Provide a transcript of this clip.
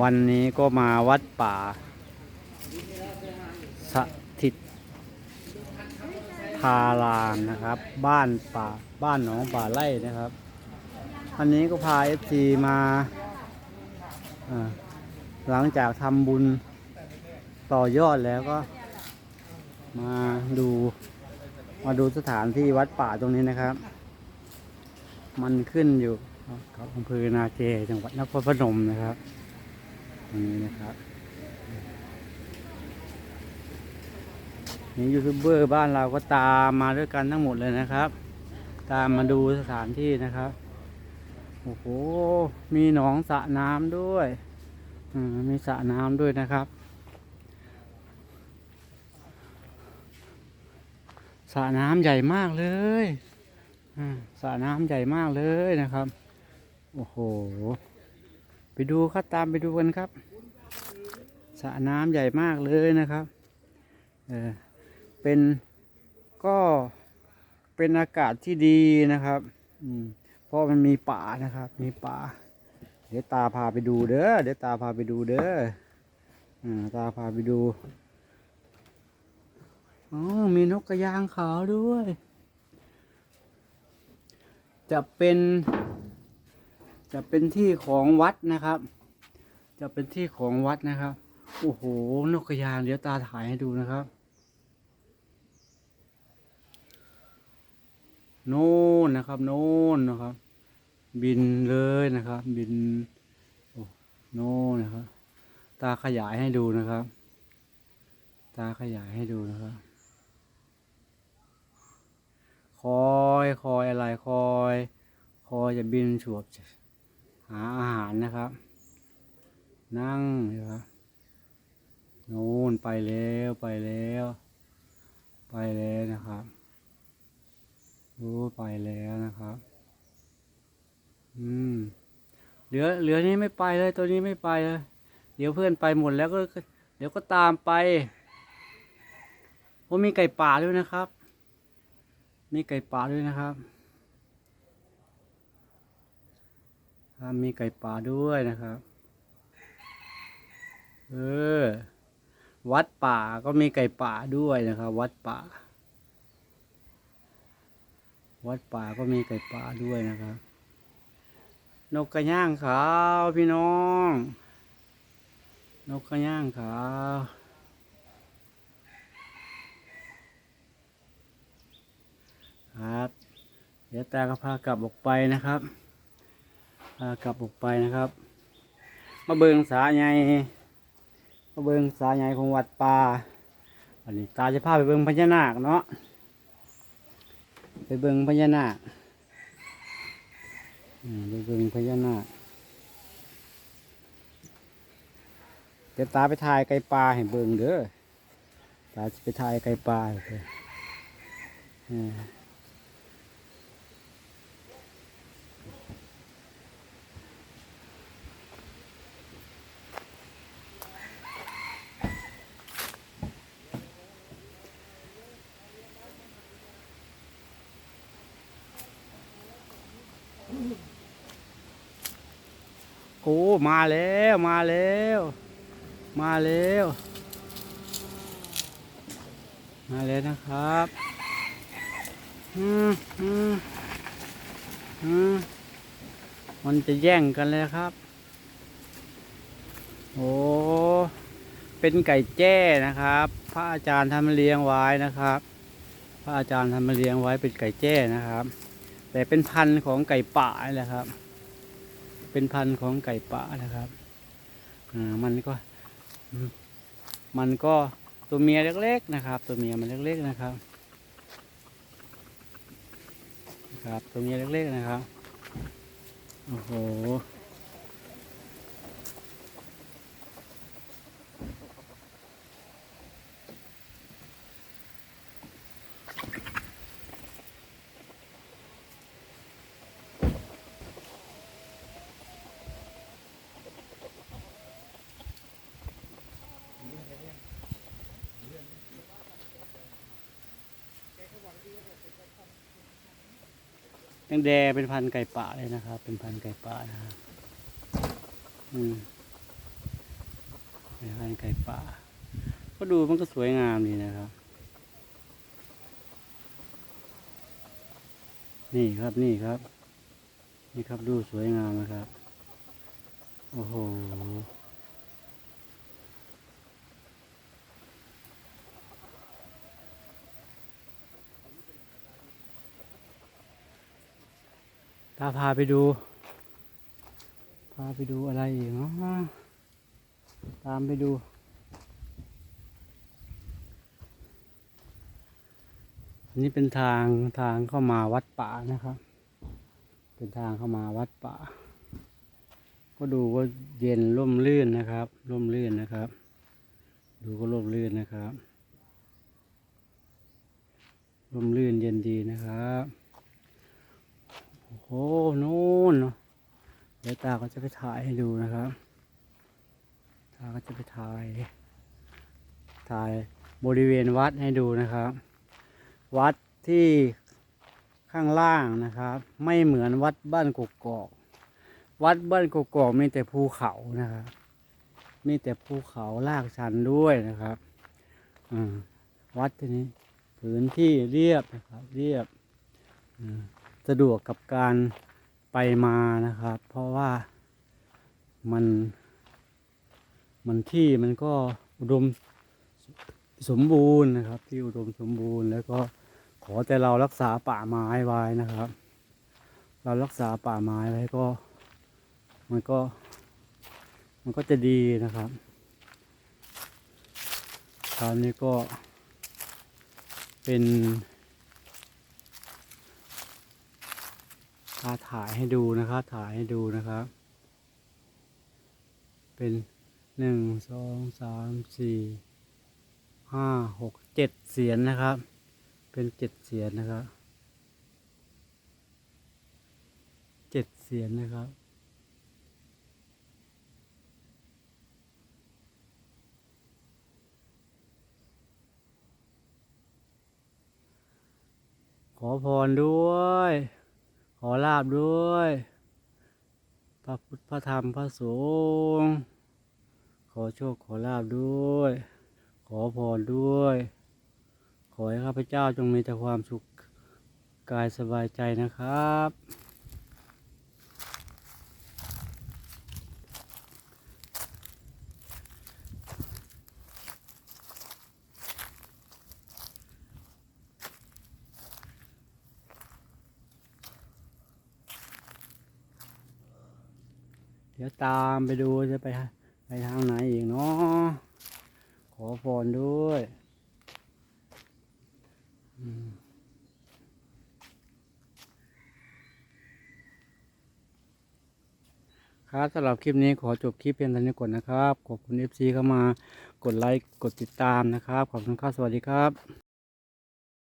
วันนี้ก็มาวัดป่า สถิตพารามนะครับ บ้านป่าบ้านหนองป่าไร่นะครับวันนี้ก็พาเอฟซีมาหลังจากทำบุญต่อยอดแล้วก็ มาดูมาดูสถานที่วัดป่าตรงนี้นะครับ มันขึ้นอยู่กับอำเภอนาเจจังหวัดนครพนมนะครับ นี้นะครับนี่ยูทูบเบอร์บ้านเราก็ตามมาด้วยกันทั้งหมดเลยนะครับ ตามมาดูสถานที่นะครับ โอ้โห มีหนองสระน้ำด้วยมีสระน้ำด้วยนะครับสระน้ำใหญ่มากเลยสระน้ำใหญ่มากเลยนะครับ โอ้โห ไปดูครับตามไปดูกันครับสระน้ำใหญ่มากเลยนะครับเออเป็นก็เป็นอากาศที่ดีนะครับอืมเพราะมันมีป่านะครับ มีป่า เดี๋ยวตาพาไปดูเด้อเดี๋ยวตาพาไปดูเด้ออ่าตาพาไปดูอ๋อมีนกกระยางขาวด้วย จะเป็น จะเป็นที่ของวัดนะครับ จะเป็นที่ของวัดนะครับ โอ้โห นกกระยางเดี๋ยวตาถ่ายให้ดูนะครับโน่นนะครับ โน่นนะครับ บินเลยนะครับ บินโอ้โน่นนะครับ ตาขยายให้ดูนะครับ ตาขยายให้ดูนะครับ คอยคอยอะไรคอย คอยจะบินฉวบ หาอาหารนะครับ นั่งนะครับโน่นไปแล้วไปแล้ว ไปแล้วนะครับรู้ไปแล้วนะครับ อืม เหลือเหลือนี้ไม่ไปเลย ตัวนี้ไม่ไปเลย เดี๋ยวเพื่อนไปหมดแล้วก็ เดี๋ยวก็ตามไปผมมีไก่ป่าด้วยนะครับ มีไก่ป่าด้วยนะครับ อ่ามีไก่ป่าด้วยนะครับ เออ วัดป่าก็มีไก่ป่าด้วยนะครับ วัดป่า วัดป่าก็มีไก่ป่าด้วยนะครับ นกกระย่างขาวพี่น้อง นกกระย่างขาวครับ เดี๋ยวตาก็พากลับออกไปนะครับากลับออกไปนะครับ มาเบิงสาใหญ่มาเบิงสาใหญ่ของวัดป่าวันนี้ตาจะพาไปเบิงพญานาคเนาะไปเบิงพญานาคไปเบิงพญานาคเดี๋ยวตาไปถ่ายไก่ปลาให้เบิงเด้อตาจะไปถ่ายไก่ปลาเด้อ โอ้มาแล้วมาแล้ว มาแล้ว มาแล้วนะครับอืมอืมอืมมันจะแย่งกันเลยครับ โอ้เป็นไก่แจ้นะครับ พระอาจารย์ทำเลี้ยงไว้นะครับ พระอาจารย์ทำมาเลี้ยงไว้เป็นไก่แจ้นะครับ แต่เป็นพันธุ์ของไก่ป่านี่แหละครับ เป็นพันธุ์ของไก่ป่านะครับอ่ามันก็ มันก็ตัวเมียเล็กๆนะครับ ตัวเมียมันเล็กๆนะครับครับตัวเมียเล็กๆนะครับโอ้โห งแดเป็นพันไก่ป่าเลยนะครับ เป็นพันไก่ป่านะครับอืมคล้ายๆไก่ป่า ก็ดูมันก็สวยงามดีนะครับ นี่ครับนี่ครับ นี่ครับดูสวยงามนะครับ โอ้โห ตาพาไปดู พาไปดูอะไรอีกเนาะตามไปดู อันนี้เป็นทางทางเข้ามาวัดป่านะครับ เป็นทางเข้ามาวัดป่า ก็ดูว่าเย็นร่มรื่นนะครับ ร่มรื่นนะครับ ดูก็ร่มรื่นนะครับ ร่มรื่นเย็นดีนะครับ โอ้โหนู่นเนาะเดี๋ยวตาก็จะไปถ่ายให้ดูนะครับ ตาก็จะไปถ่าย ถ่ายบริเวณวัดให้ดูนะครับ วัดที่ข้างล่างนะครับ ไม่เหมือนวัดบ้านกกอก วัดบ้านกกอกมีแต่ภูเขานะครับ มีแต่ภูเขาลากชันด้วยนะครับวัดที่นี้พื้นที่เรียบนะครับ เรียบอ่า สะดวกกับการไปมานะครับ เพราะว่ามันมันที่มันก็อุดมสมบูรณ์นะครับ ที่อุดมสมบูรณ์แล้วก็ขอแต่เรารักษาป่าไม้ไว้นะครับ เรารักษาป่าไม้ไว้ก็ มันก็ มันก็จะดีนะครับคราวนี้ก็เป็น พาถ่ายให้ดูนะครับ ถ่ายให้ดูนะครับ เป็นหนึ่งสองสามสี่ห้าหกเจ็ดเสียนนะครับ เป็นเจ็ดเสียนนะครับเจ็ดเสียนนะครับขอพรด้วย ขอลาบด้วย พระพุทธพระธรรมพระสงฆ์ขอโชคขอลาบด้วย ขอพรด้วย ขอให้ข้าพเจ้าจงมีแต่ความสุขกายสบายใจนะครับ ดี๋ยวตามไปดูจะไปไปทางไหนอีกเนาะขอพรด้วยครับสำหรับคลิปนี้ขอจบคลิปเพียงเท่านี้ก่อนนะครับ ขอบคุณ FC เข้ามากดไลค์ กดติดตามนะครับ ขอบคุณครับ สวัสดีครับ